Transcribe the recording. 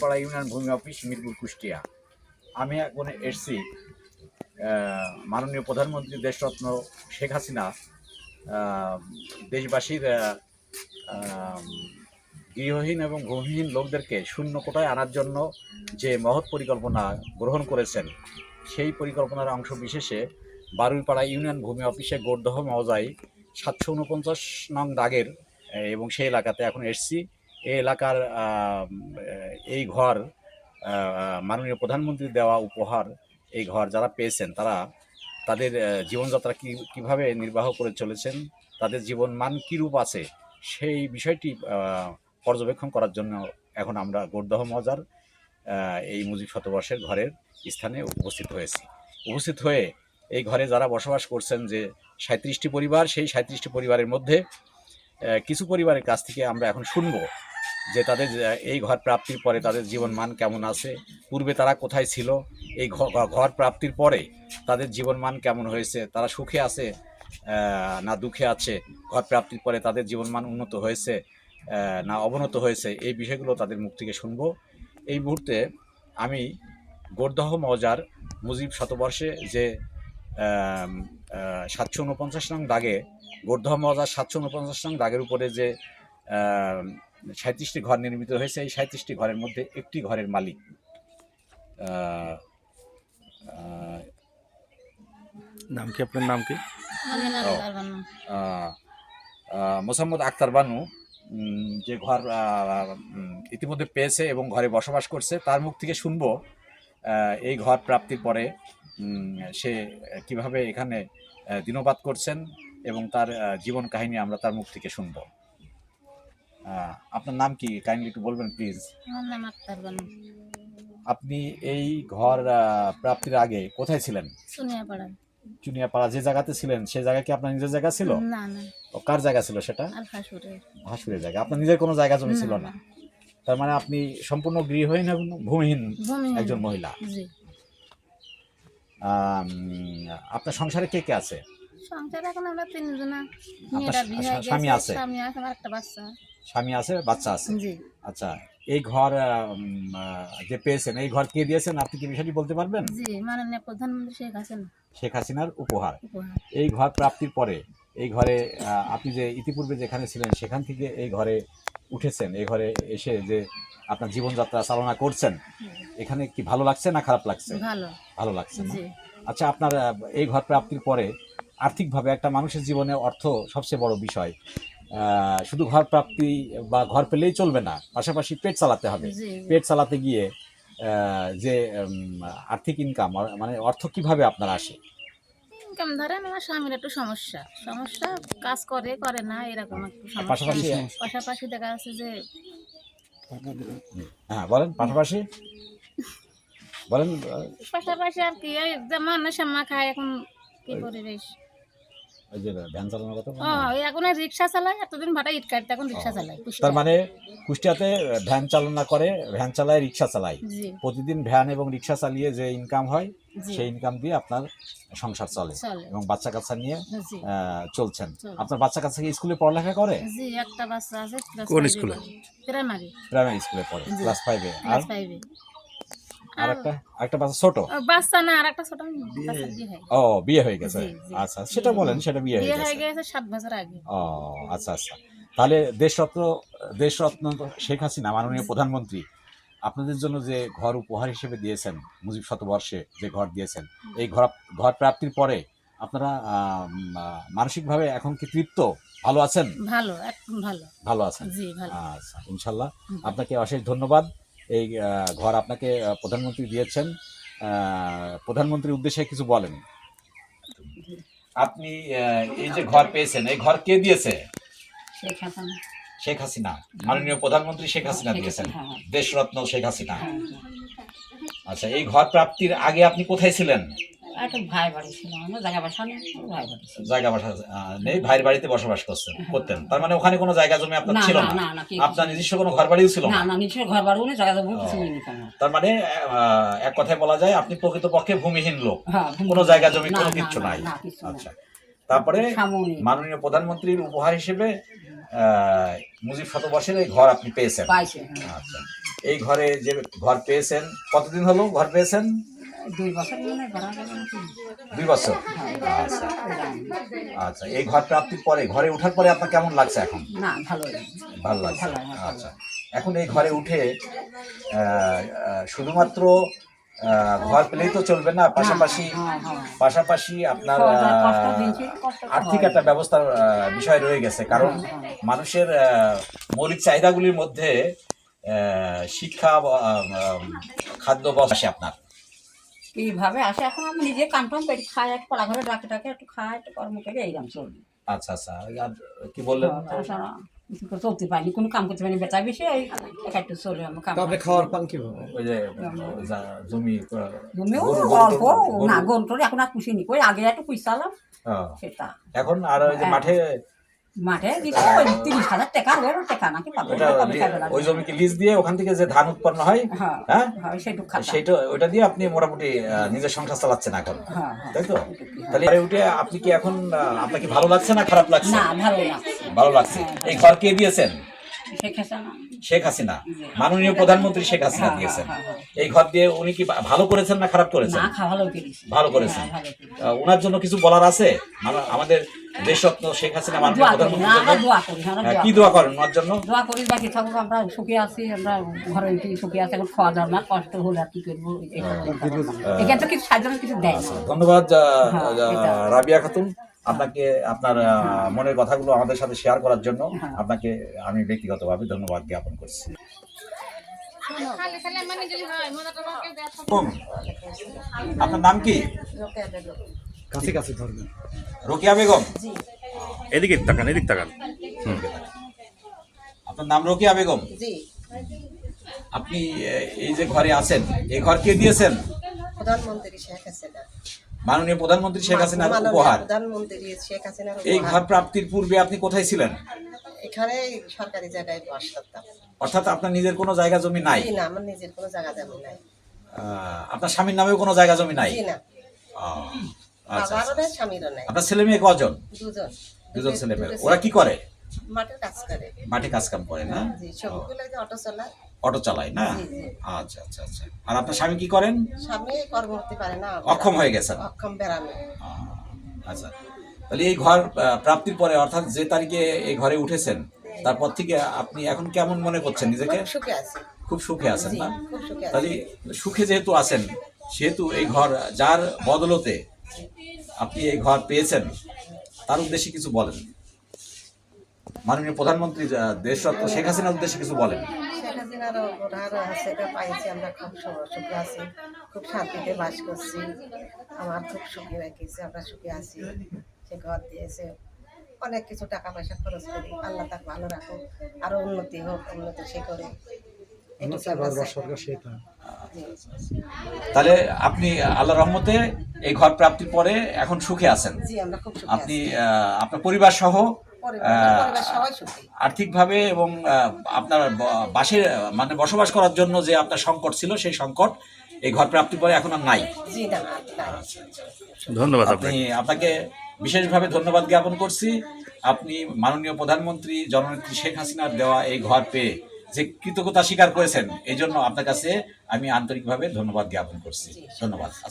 পাড়া ইউনিয়ন ভূমি অফিস মিরপুর কুষ্টিয়া। আমি এখন এসছি মাননীয় প্রধানমন্ত্রী দেশরত্ন শেখ হাসিনা দেশবাসীর গৃহহীন এবং ভূমিহীন লোকদেরকে শূন্য কোটায় আনার জন্য যে মহৎ পরিকল্পনা গ্রহণ করেছেন, সেই পরিকল্পনার অংশ বিশেষে বারুইপাড়া ইউনিয়ন ভূমি অফিসে গোরদহ মৌজায় সাতশো উনপঞ্চাশ নং দাগের, এবং সেই এলাকাতে এখন এসছি। এই এলাকার এই ঘর মাননীয় প্রধানমন্ত্রীর দেওয়া উপহার এই ঘর যারা পেয়েছেন, তারা তাদের জীবনযাত্রা কী, কীভাবে নির্বাহ করে চলেছেন, তাদের জীবন মান কীরূপ আছে, সেই বিষয়টি পর্যবেক্ষণ করার জন্য এখন আমরা গোরদহ মজার এই মুজিব শতবর্ষের ঘরের স্থানে উপস্থিত হয়েছি। উপস্থিত হয়ে এই ঘরে যারা বসবাস করছেন যে সাঁত্রিশটি পরিবার, সেই সাঁত্রিশটি পরিবারের মধ্যে কিছু পরিবারের কাছ থেকে আমরা এখন শুনব। যে তাদের এই ঘর প্রাপ্তির পরে তাদের জীবন মান কেমন আছে, পূর্বে তারা কোথায় ছিল, এই ঘর প্রাপ্তির পরে তাদের জীবন মান কেমন হয়েছে, তারা সুখে আছে না দুঃখে আছে, ঘর প্রাপ্তির পরে তাদের জীবনমান উন্নত হয়েছে না অবনত হয়েছে, এই বিষয়গুলো তাদের মুখ থেকে শুনব। এই মুহূর্তে আমি গোরদহ মজার মুজিব শতবর্ষে যে সাতশো উনপঞ্চাশ নং দাগে, গোরদহ মজার সাতশো উনপঞ্চাশ নং দাগের উপরে যে সাঁত্রিশটি ঘর নির্মিত হয়েছে। এই সাঁত্রিশটি ঘরের মধ্যে একটি ঘরের মালিক নাম কি আপনার? নাম কি? মোসাম্মদ আক্তার বানু যে ঘর ইতিমধ্যে পেয়েছে এবং ঘরে বসবাস করছে তার মুখ থেকে শুনব এই ঘর প্রাপ্তির পরে সে কীভাবে এখানে দিনপাত করছেন এবং তার জীবন কাহিনী আমরা তার মুখ থেকে শুনব। আপনার নাম কি? কাইন্ডলি একটু বলবেন প্লিজ আমার নাম আক্তার বানু। আপনি এই ঘর প্রাপ্তির আগে কোথায় ছিলেন? চুনিয়াপাড়া। যে জায়গাতে ছিলেন সেই জায়গা কি আপনার নিজের জায়গা ছিল? না না। ও, কার জায়গা ছিল সেটা? ভাসুরের। জায়গা। আপনার নিজের কোনো জায়গা জমি ছিল না? তার মানে আপনি সম্পূর্ণ গৃহহীন ভূমিহীন একজন মহিলা? আপনার সংসারে কে কে আছে? সংসার এখন আমরা তিনজনা। মেয়েটা বিয়ে হয়ে স্বামী আছে? স্বামী আছে আমার একটা বাচ্চা। স্বামী আছে বাচ্চা আছে? জি। আচ্ছা এই ঘর যে পেয়েছেন এই ঘর কে দিয়েছেন? আপনি কি বিষয়টি বলতে পারবেন? জি মাননীয় প্রধানমন্ত্রী শেখ হাসিনা। শেখ হাসিনার উপহার। উপহার। এই ঘর প্রাপ্তির পরে এই ঘরে আপনি যে ইতিপূর্বে যেখানে ছিলেন সেখান থেকে এই ঘরে উঠেছেন এই ঘরে এসে যে আপনার জীবনযাত্রা চালনা করছেন এখানে কি ভালো লাগছে না খারাপ লাগছে? ভালো। ভালো লাগছে আচ্ছা আপনার এই ঘর প্রাপ্তির পরে আর্থিকভাবে একটা মানুষের জীবনে অর্থ সবচেয়ে বড় বিষয়। আহ, শুধু ঘর প্রাপ্তি বা ঘর পেলেই চলবে না পাশাপাশি পেট চালাতে হবে। পেট চালাতে গিয়ে যে আর্থিক ইনকাম মানে অর্থ কীভাবে আপনার আসে? ইনকাম ধরেন আমার স্বামীর একটু সমস্যা। সমস্যা কাজ করে করে না এরকম একটু পাশাপাশি? পাশাপাশি দেখা যাচ্ছে যে হ্যাঁ বলেন পাশাপাশি? বলেন পাশাপাশি আর কি এই যে মানুষ খায় এখন কি পরিবেশ? এখন রিক্সা চালায় এতদিন ভাটা ইট কাটতে এখন রিক্সা চালায় তার মানে কুষ্টিয়াতে ভ্যান চালনা করে ভ্যান চালায় রিক্সা চালায়। প্রতিদিন ভ্যান এবং রিক্সা চালিয়ে যে ইনকাম হয় সেই ইনকাম দিয়ে আপনার সংসার চলে এবং বাচ্চা কাচ্চা নিয়ে চলছেন। আপনার বাচ্চা কাচ্চা কি স্কুলে পড়ালেখা করে? জি একটা বাচ্চা আছে কোন স্কুলে? প্রাইমারি প্রাইমারি স্কুলে পড়ে। ক্লাস ফাইভে আর? ক্লাস ফাইভে আর একটা আরেকটা বাচ্চা ছোট? বাচ্চা না আর একটা ছোট বাচ্চা বিয়ে। হয় ও বিয়ে হয়ে গেছে। জি, জি। আচ্ছা সেটা বলেন সেটা বিয়ে হয়ে গেছে। গেছে সাত বছর আগে। ও আচ্ছা আচ্ছা। তাহলে দেশরত্ন দেশরত্ন শেখ হাসিনা মাননীয় প্রধানমন্ত্রী আপনাদের জন্য যে ঘর উপহার হিসেবে দিয়েছেন মুজিব শতবর্ষে যে ঘর দিয়েছেন এই ঘর ঘর প্রাপ্তির পরে আপনারা মানসিকভাবে এখন কি তৃপ্ত? ভালো আছেন? ভালো ভালো। ভালো আছেন? আচ্ছা ইনশাল্লাহ। আপনাকে অশেষ ধন্যবাদ। এই আহ, ঘর আপনাকে প্রধানমন্ত্রী দিয়েছেন। আহ, প্রধানমন্ত্রীর উদ্দেশ্যে কিছু বলেন। আপনি আহ, এই যে ঘর পেয়েছেন এই ঘর কে দিয়েছে? শেখ হাসিনা। মাননীয় প্রধানমন্ত্রী শেখ হাসিনা দিয়েছেন। হ্যাঁ, দেশরত্ন শেখ হাসিনা। হ্যাঁ, আচ্ছা এই ঘর প্রাপ্তির আগে আপনি কোথায় ছিলেন। একটা ভাই বাড়ি ছিল আমরা জায়গা বাসা নেই ভাই বাড়ি ছিল। জায়গা বাসা নেই ভাইয়ের বাড়িতে বসবাস করছেন করতেন। তার মানে ওখানে কোনো জায়গা জমি আপনার ছিল না আপনার নিজস্ব কোনো ঘর বাড়িও ছিল না না? না ঘর বাড়ি নেই জায়গা জমি কিছু নেই তার মানে এক কথায় বলা যায় আপনি প্রকৃতপক্ষে ভূমিহীন লোক। হ্যাঁ কোনো জায়গা জমি কোনো কিচ্ছু নাই। আচ্ছা। তারপরে মাননীয় প্রধানমন্ত্রীর উপহার হিসেবে আহ, মুজিব শতবর্ষের এই ঘর আপনি পেয়েছেন। হ্যাঁ। আচ্ছা। এই ঘরে যে ঘর পেয়েছেন কতদিন হলো ঘর পেয়েছেন? দুই বছর মনে হয় ভাড়া দুই বছর? আচ্ছা। আচ্ছা এই ঘর প্রাপ্তির পরে ঘরে ওঠার পরে আপনার কেমন লাগছে এখন? না ভালো ভালো লাগছে। আচ্ছা। এখন এই ঘরে উঠে শুধুমাত্র ঘর পেলেই তো চলবে না? পাশাপাশি হ্যাঁ, হ্যাঁ। পাশাপাশি আপনার আর্থিক একটা ব্যবস্থার বিষয় রয়ে গেছে। কারণ মানুষের মৌলিক চাহিদাগুলির মধ্যে শিক্ষা খাদ্য বসে আপনার। এইভাবে আসে। এখন আমি নিজে কাম টাম করে খাই একটু পাড়া ঘরে ডাকে ডাকে একটু খাই একটু কর্ম করে এইরকম চলবে। আচ্ছা আচ্ছা আর কি বললেন? চলতে পারিনি কোনো কাম করতে পারিনি বেচা বেশি এই একটু চলে আমার কাম। আপনি খাওয়ার পান কীভাবে? ওই যে জমি। অল্প না এখন আর পুষিনি কই আগে একটু পুষালাম হ্যাঁ। সেটা। এখন আর ওই যে হ্যাঁ। মাঠে মাঠে তিরিশ হাজার টাকা ওই টাকা নাকি পাবো ওটা কবে লি- খাবে লাগবে? ওই জমিকে লিজ দিয়ে ওখান থেকে যে ধান উৎপন্ন হয় হ্যাঁ হ্যাঁ হ্যাঁ? সেটুকু খাতা। সেটা ওইটা দিয়ে আপনি মোটামুটি নিজের সংসার চালাচ্ছেন এখন হ্যাঁ হ্যাঁ তাই তো? তাহলে উঠে আপনি কি এখন আপনার কি ভালো লাগছে না খারাপ লাগছে? না ভালো না ভালো লাগছে। এই ঘর কে দিয়েছেন? সে খেসে না শেখ হাসিনা। মাননীয় প্রধানমন্ত্রী শেখ হাসিনা হ্যাঁ, দিয়েছেন। হ্যাঁ, হ্যাঁ, এই ঘর দিয়ে উনি কি ভালো করেছেন না খারাপ করেছেন? ভালো করেছেন। হ্যাঁ, ওনার জন্য কিছু বলার আছে? মানে দেশরত্ন শেখ হাসিনা মাননীয় জন্য। দোয়া করি আমরা হ্যাঁ, দোয়া কি দোয়া করেন? ওনার জন্য দোয়া করি বাকি থাকুক আমরা সুখে আছি আমরা ঘরে উঠি সুখে আছি এখন খাওয়া দাওয়া না কষ্ট হলে আর কি করব এখানে তো কিছু সাহায্য কিছু দেয় ধন্যবাদ হ্যাঁ, আহ, এটা। রাবিয়া খাতুন আপনাকে আপনার মনের কথাগুলো আমাদের সাথে শেয়ার করার জন্য হ্যাঁ। আপনাকে আমি ব্যক্তিগতভাবে ধন্যবাদ জ্ঞাপন করছি। মানে হয়। আপনার নাম কি? কাছে কাছে ধরবেন। রোকিয়া বেগম? এদিকে তাকান এদিক তাকান। আপনার নাম রোকিয়া বেগম? আপনি এই যে ঘরে আছেন এই ঘর কে দিয়েছেন? প্রধানমন্ত্রী শেখ হাসিনা। মাননীয় প্রধানমন্ত্রী শেখ হাসিনার উপহার। প্রধানমন্ত্রী শেখ হাসিনার এই ঘর প্রাপ্তির পূর্বে আপনি কোথায় ছিলেন? এখানে সরকারি জায়গায় বাস করতাম। অর্থাৎ আপনার নিজের কোনো জায়গা জমি নাই? না আমার নিজের কোনো জায়গা জমি নাই। আহ, আপনার স্বামীর নামেও কোনো জায়গা জমি নাই? না। বাবারও আচ্ছা। নাই স্বামীরও নাই। আপনার ছেলে মেয়ে কজন? দুজন। দুজন ছেলে মেয়ে। ওরা কি করে? মাঠের কাজ করে। মাঠে কাজ কাম করে না? জি সবগুলো অটো চালায়। অটো চালায় না। আচ্ছা আচ্ছা আচ্ছা। আর আপনার স্বামী কি করেন? স্বামী কর্ম করতে পারে না। অক্ষম হয়ে অক্ষম বেড়ামে আচ্ছা। তাহলে এই ঘর প্রাপ্তির পরে অর্থাৎ যে তারিখে এই ঘরে উঠেছেন তারপর থেকে আপনি এখন কেমন মনে করছেন নিজেকে? খুব সুখে আছি। খুব সুখে আছেন না? তাহলে সুখে যেহেতু আছেন সেহেতু এই ঘর যার বদলতে আপনি এই ঘর পেয়েছেন তার উদ্দেশ্যে কিছু বলেন। মাননীয় প্রধানমন্ত্রী দেশরত্ন শেখ হাসিনার উদ্দেশ্যে কিছু বলেন। শেখ সেটা পাইছি আমরা খুব সুখে আছি খুব শান্তিতে বাস করছি। আমার খুব সুখী আমরা সুখে আছি সে ঘর দিয়েছে। অনেক কিছু টাকা পয়সা খরচ করি আল্লাহ তাকে ভালো রাখুক আরও উন্নতি হোক উন্নতি সে করে। তাহলে আপনি আল্লাহ রহমতে এই ঘর প্রাপ্তির পরে এখন সুখে আছেন। জি আমরা খুব সুখী আপনি আপনার পরিবার সহ আর্থিকভাবে এবং আপনার বাসে মানে বসবাস করার জন্য যে আপনার সংকট ছিল সেই সংকট এই ঘর প্রাপ্তির পরে এখন আর নাই। ধন্যবাদ আপনি আপনাকে। আপনাকে বিশেষভাবে ধন্যবাদ জ্ঞাপন করছি। আপনি মাননীয় প্রধানমন্ত্রী জননেত্রী শেখ হাসিনার দেওয়া এই ঘর পেয়ে। যে কৃতজ্ঞতা স্বীকার করেছেন এই জন্য আপনার কাছে আমি আন্তরিকভাবে ধন্যবাদ জ্ঞাপন করছি। ধন্যবাদ।